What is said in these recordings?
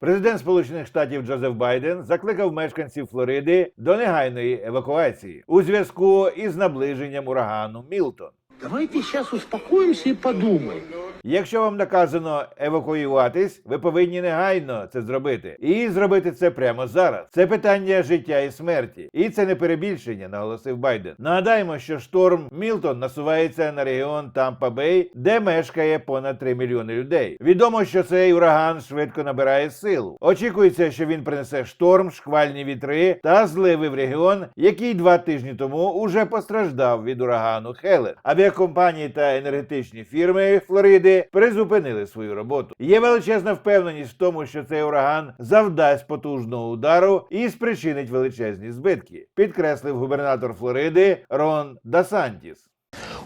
Президент Сполучених Штатів Джозеф Байден закликав мешканців Флориди до негайної евакуації у зв'язку із наближенням урагану Мілтон. Давайте зараз успокоїмося і подумаем. Якщо вам наказано евакуюватись, ви повинні негайно це зробити. І зробити це прямо зараз. Це питання життя і смерті. І це не перебільшення, наголосив Байден. Нагадаємо, що шторм Мілтон насувається на регіон Тампа Бей, де мешкає понад 3 мільйони людей. Відомо, що цей ураган швидко набирає силу. Очікується, що він принесе шторм, шквальні вітри та зливи в регіон, який два тижні тому уже постраждав від урагану Хелен. Авіакомпанії та енергетичні фірми Флориди призупинили свою роботу. Є величезна впевненість в тому, що цей ураган завдасть потужного удару і спричинить величезні збитки, підкреслив губернатор Флориди Рон Дасантіс.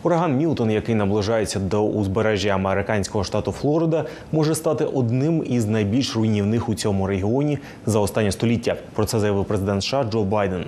Ураган Мілтон, який наближається до узбережжя американського штату Флорида, може стати одним із найбільш руйнівних у цьому регіоні за останнє століття. Про це заявив президент США Джо Байден.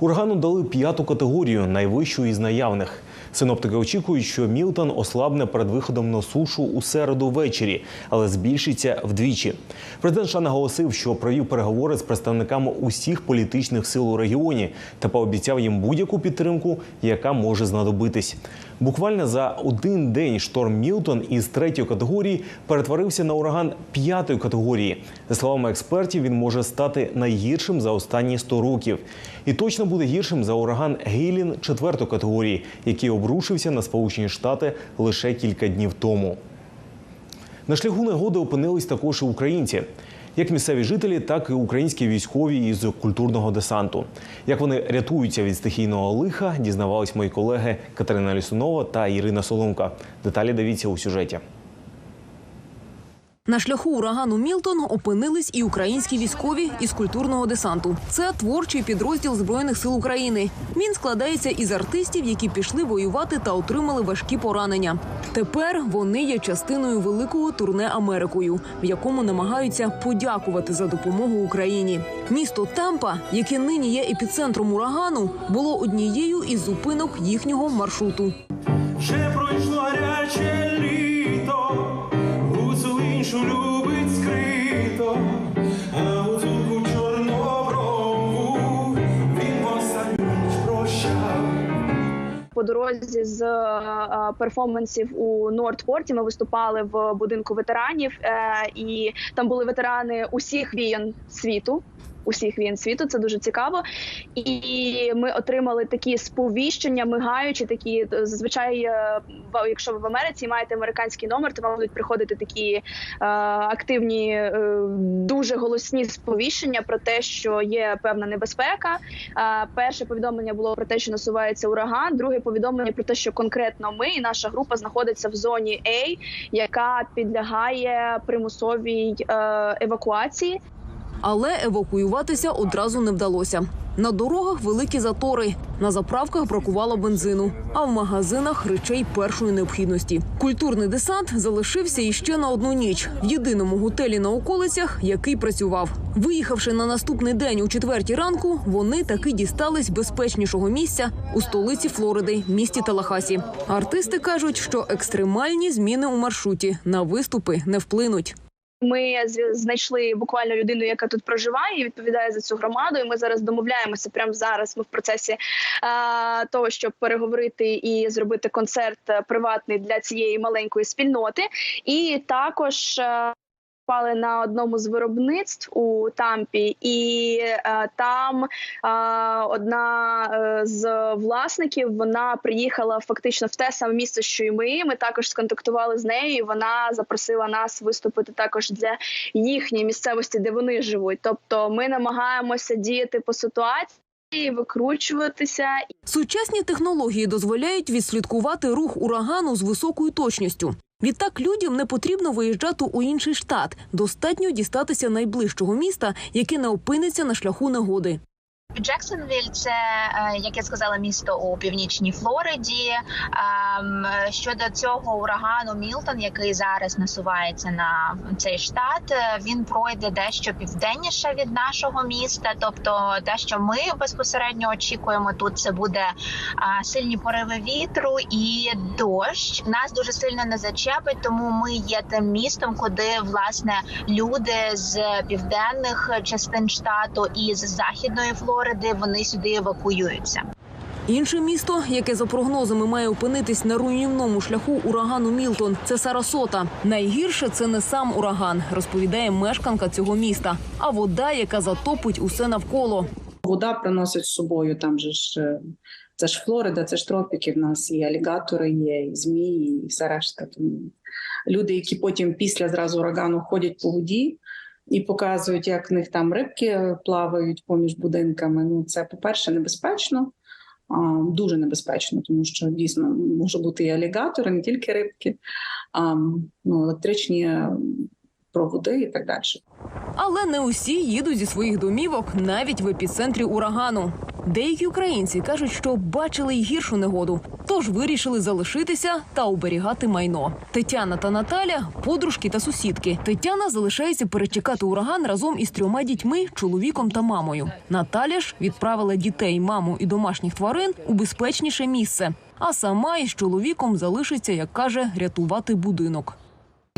Урагану дали п'яту категорію, найвищу із наявних. Синоптики очікують, що Мілтон ослабне перед виходом на сушу у середу ввечері, але збільшиться вдвічі. Президент США наголосив, що провів переговори з представниками усіх політичних сил у регіоні та пообіцяв їм будь-яку підтримку, яка може знадобитись. Буквально за один день шторм Мілтон із третьої категорії перетворився на ураган п'ятої категорії. За словами експертів, він може стати найгіршим за останні 100 років. І точно буде гіршим за ураган Гейлін четвертої категорії, який обрушився на Сполучені Штати лише кілька днів тому. На шляху негоди опинились також і українці. Як місцеві жителі, так і українські військові із культурного десанту. Як вони рятуються від стихійного лиха, дізнавались мої колеги Катерина Лісунова та Ірина Соломка. Деталі дивіться у сюжеті. На шляху урагану Мілтон опинились і українські військові із культурного десанту. Це творчий підрозділ збройних сил України. Він складається із артистів, які пішли воювати та отримали важкі поранення. Тепер вони є частиною великого турне Америкою, в якому намагаються подякувати за допомогу Україні. Місто Тампа, яке нині є епіцентром урагану, було однією із зупинок їхнього маршруту. Дорозі з е, перформансів у Нордпорті. Ми виступали в будинку ветеранів, е, і там були ветерани усіх війн світу. Усіх війн світу це дуже цікаво, і ми отримали такі сповіщення, мигаючі такі зазвичай, е, якщо ви в Америці маєте американський номер, то вам будуть приходити такі е, активні, е, дуже голосні сповіщення про те, що є певна небезпека. Е, Перше повідомлення було про те, що насувається ураган. Друге повідомлення про те, що конкретно ми і наша група знаходиться в зоні А, яка підлягає примусовій е, евакуації. Але евакуюватися одразу не вдалося. На дорогах великі затори, на заправках бракувало бензину, а в магазинах речей першої необхідності. Культурний десант залишився іще на одну ніч в єдиному готелі на околицях, який працював. Виїхавши на наступний день у четвертій ранку, вони таки дістались безпечнішого місця у столиці Флориди, місті Талахасі. Артисти кажуть, що екстремальні зміни у маршруті на виступи не вплинуть. Ми знайшли буквально людину, яка тут проживає і відповідає за цю громаду. І ми зараз домовляємося. Прямо зараз ми в процесі е, того, щоб переговорити і зробити концерт е, приватний для цієї маленької спільноти. І також. е, Пали на одному з виробництв у Тампі, і е, там е, одна е, з власників вона приїхала фактично в те саме місце, що і ми. Ми також сконтактували з нею. і Вона запросила нас виступити також для їхньої місцевості, де вони живуть. Тобто, ми намагаємося діяти по ситуації, викручуватися Сучасні технології дозволяють відслідкувати рух урагану з високою точністю. Відтак людям не потрібно виїжджати у інший штат. Достатньо дістатися найближчого міста, яке не опиниться на шляху негоди. Джексонвіль це, е, як я сказала, місто у північній Флориді. Ем, Щодо цього урагану Мілтон, який зараз насувається на цей штат, е, він пройде дещо південніше від нашого міста. Тобто, те, що ми безпосередньо очікуємо тут, це буде сильні пориви вітру і дощ. Нас дуже сильно не зачепить, тому ми є тим містом, куди власне люди з південних частин штату і з західної Флориди вони сюди евакуюються. Інше місто, яке за прогнозами має опинитись на руйнівному шляху урагану Мілтон, це Сарасота. Найгірше це не сам ураган, розповідає мешканка цього міста, а вода, яка затопить усе навколо. Вода приносить з собою там же ж. е, Це ж Флорида, це ж тропіки. В нас і алігатори є, і змії, і все решта. Тому люди, які потім після зразу урагану ходять по воді і показують, як в них там рибки плавають поміж будинками. Ну це, по-перше, небезпечно, дуже небезпечно, тому що дійсно може бути і алігатори, не тільки рибки, а ну, електричні е, проводи і так далі. Але не усі їдуть зі своїх домівок навіть в епіцентрі урагану. Деякі українці кажуть, що бачили й гіршу негоду, тож вирішили залишитися та оберігати майно. Тетяна та Наталя подружки та сусідки. Тетяна залишається перечекати ураган разом із трьома дітьми, чоловіком та мамою. Наталя ж відправила дітей, маму і домашніх тварин у безпечніше місце. А сама із чоловіком залишиться, як каже, рятувати будинок.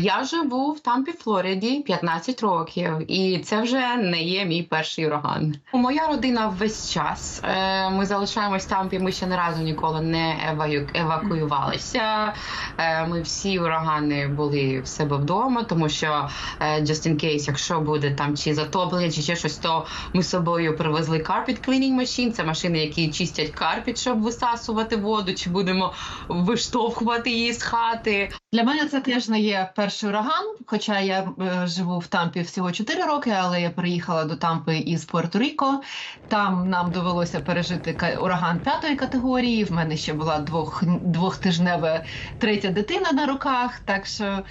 Я живу в Тампі, Флориді 15 років, і це вже не є мій перший ураган. Моя родина весь час. е, Ми залишаємось в Тампі. Ми ще не разу ніколи не евакуювалися. Е, Ми всі урагани були в себе вдома, тому що е, just in case, якщо буде там чи затоплення, чи ще щось, то ми з собою привезли carpet cleaning machine. Це машини, які чистять карпіт, щоб висасувати воду, чи будемо виштовхувати її з хати. Для мене це теж не є перший ураган, хоча я е, живу в Тампі всього 4 роки, але я приїхала до Тампи із Пуерто-Ріко. Там нам довелося пережити ураган п'ятої категорії. В мене ще була двох, двохтижнева третя дитина на руках. Так що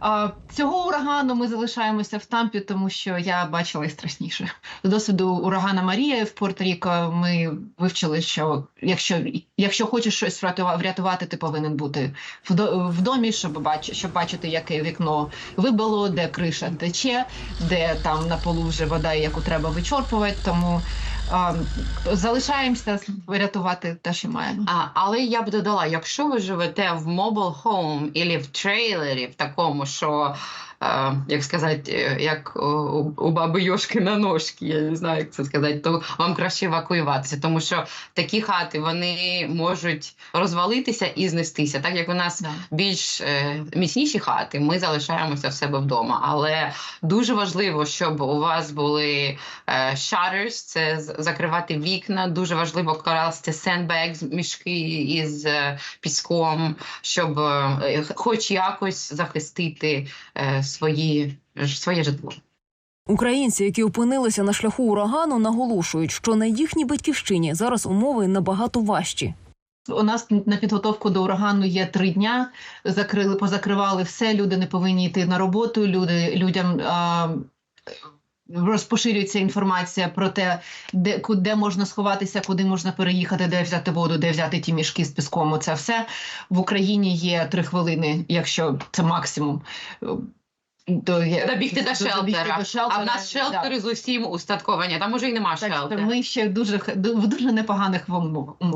а, цього урагану ми залишаємося в Тампі, тому що я бачила і страшніше. З досвіду урагана Марія в Пуерто-Ріко ми вивчили, що якщо, якщо хочеш щось врятува- врятувати, ти повинен бути в, домі, щоб бачити, щоб бачити, яке вікно вибило, де криша тече, де там на полу вже вода, яку треба вичорпувати. Тому а, залишаємося рятувати те, що маємо. А, але я б додала, якщо ви живете в mobile home або в трейлері, в такому, що, як сказати, е, як у, баби Йошки на ножки, я не знаю, як це сказати, то вам краще евакуюватися, тому що такі хати вони можуть розвалитися і знестися. Так як у нас більш е, міцніші хати, ми залишаємося в себе вдома. Але дуже важливо, щоб у вас були е, shutters, це закривати вікна. Дуже важливо класти sandbags, мішки із піском, щоб хоч якось захистити свої, ж- своє житло. Українці, які опинилися на шляху урагану, наголошують, що на їхній батьківщині зараз умови набагато важчі. У нас на підготовку до урагану є три дня. Закрили, позакривали все. Люди не повинні йти на роботу. Люди людям а, розпоширюється інформація про те, де куди можна сховатися, куди можна переїхати, де взяти воду, де взяти ті мішки з піском. Це все в Україні є три хвилини, якщо це максимум. До, є- Добігти до шелтера. до шелтера, А в нас да. шелтери з усім устатковані, там уже й нема Так що шелтера. ми ще в дуже, х- в дуже непоганих умовах. Так.